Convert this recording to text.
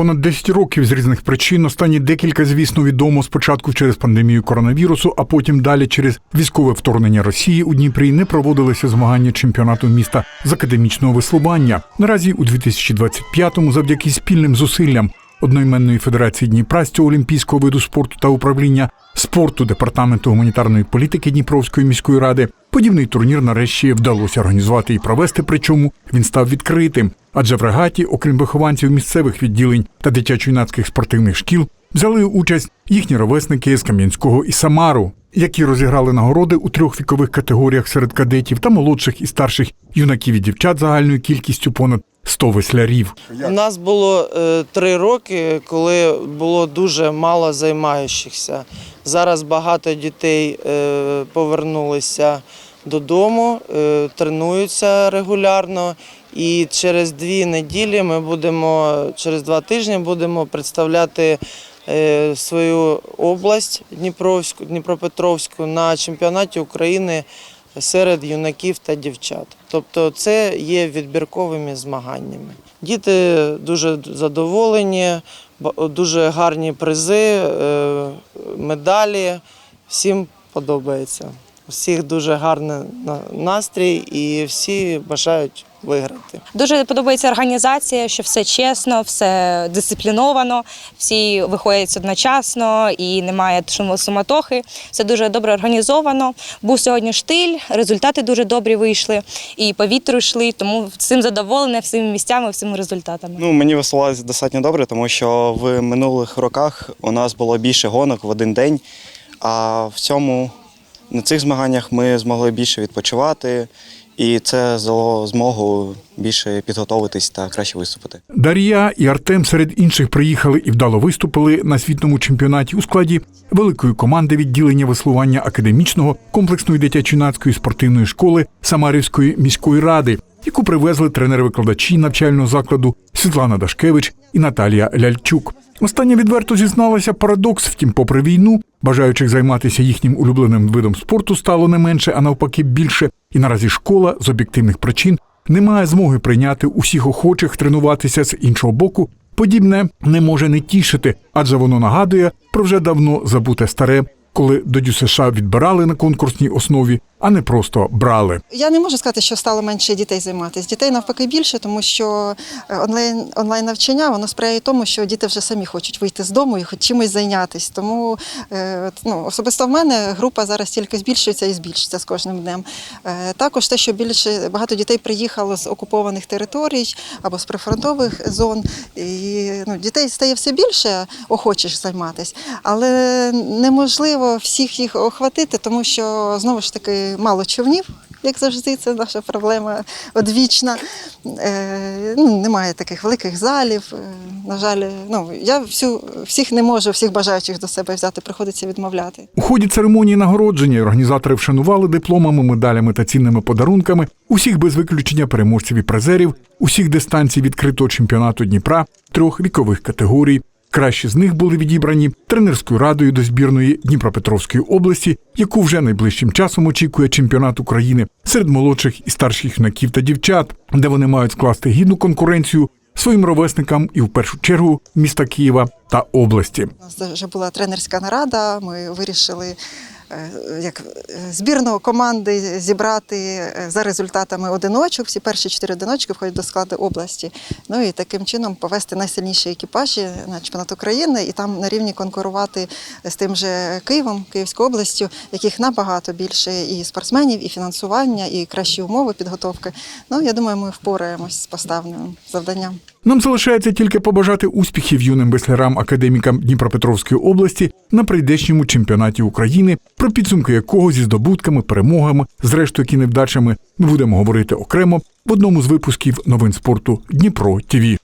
Понад 10 років з різних причин, останні декілька, звісно, відомо спочатку через пандемію коронавірусу, а потім далі через військове вторгнення Росії у Дніпрі не проводилися змагання чемпіонату міста з академічного веслування. Наразі у 2025-му завдяки спільним зусиллям одноіменної федерації Дніпра з цього олімпійського виду спорту та управління спорту департаменту гуманітарної політики Дніпровської міської ради. Подібний турнір нарешті вдалося організувати і провести. Причому він став відкритим. Адже в регаті, окрім вихованців місцевих відділень та дитячо-юнацьких спортивних шкіл, взяли участь їхні ровесники з Кам'янського і Самару, які розіграли нагороди у трьох вікових категоріях серед кадетів та молодших і старших юнаків і дівчат загальною кількістю понад 100 веслярів. У нас було е, три роки, коли було дуже мало займаючихся. Зараз багато дітей е, повернулися додому, е, тренуються регулярно. І через дві неділі ми будемо, через два тижні будемо представляти свою область Дніпровську, Дніпропетровську на чемпіонаті України серед юнаків та дівчат. Тобто це є відбірковими змаганнями. Діти дуже задоволені, дуже гарні призи, е, медалі. Всім подобається. Всіх дуже гарний настрій і всі бажають виграти. Дуже подобається організація, що все чесно, все дисципліновано, всі виходять одночасно і немає суматохи. Все дуже добре організовано. Був сьогодні штиль, результати дуже добрі вийшли, і по вітру йшли, тому всім задоволена, всіми місцями, всіми результатами. Ну, мені веслувалося достатньо добре, тому що в минулих роках у нас було більше гонок в один день, а в цьому на цих змаганнях ми змогли більше відпочивати, і це дало змогу більше підготуватись та краще виступити. Дар'я і Артем серед інших приїхали і вдало виступили на світному чемпіонаті у складі великої команди відділення веслування академічного комплексної дитячо-юнацької спортивної школи Самарівської міської ради, яку привезли тренери-викладачі навчального закладу Світлана Дашкевич і Наталія Ляльчук. Остання відверто зізналася парадокс, втім, попри війну, бажаючих займатися їхнім улюбленим видом спорту стало не менше, а навпаки більше. І наразі школа з об'єктивних причин не має змоги прийняти усіх охочих тренуватися з іншого боку. Подібне не може не тішити, адже воно нагадує про вже давно забуте старе, коли до ДЮСШ відбирали на конкурсній основі, а не просто брали. Я не можу сказати, що стало менше дітей займатися. Дітей навпаки більше, тому що е, онлайн онлайн навчання воно сприяє тому, що діти вже самі хочуть вийти з дому і хоч чимось зайнятися. Тому е, ну, особисто в мене група зараз тільки збільшується і збільшується з кожним днем. Е, Також те, що більше багато дітей приїхало з окупованих територій або з прифронтових зон, і ну, дітей стає все більше охочих займатися, але неможливо всіх їх охватити, тому що знову ж таки мало човнів. Як завжди, це наша проблема одвічна. Е, ну, немає таких великих залів. Е, на жаль, ну я всю всіх не можу, всіх бажаючих до себе взяти, приходиться відмовляти. У ході церемонії нагородження організатори вшанували дипломами, медалями та цінними подарунками усіх без виключення переможців і призерів, усіх дистанцій відкритого чемпіонату Дніпра, трьох вікових категорій. Кращі з них були відібрані тренерською радою до збірної Дніпропетровської області, яку вже найближчим часом очікує чемпіонат України серед молодших і старших юнаків та дівчат, де вони мають скласти гідну конкуренцію своїм ровесникам і в першу чергу міста Києва та області. У нас вже була тренерська нарада. Ми вирішили як е, збірну команди зібрати е, за результатами одиночок. Всі перші чотири одиночки входять до складу області. Ну і таким чином повести найсильніші екіпажі на чемпіонат України і там на рівні конкурувати з тим же Києвом, Київською областю, яких набагато більше і спортсменів, і фінансування, і кращі умови підготовки. Ну я думаю, ми впораємось з поставленим завданням. Нам залишається тільки побажати успіхів юним веслярам академікам Дніпропетровської області на прийдешньому чемпіонаті України, про підсумки якого зі здобутками, перемогами, зрештою які невдачами, ми будемо говорити окремо в одному з випусків новин спорту Дніпро ТІВІ.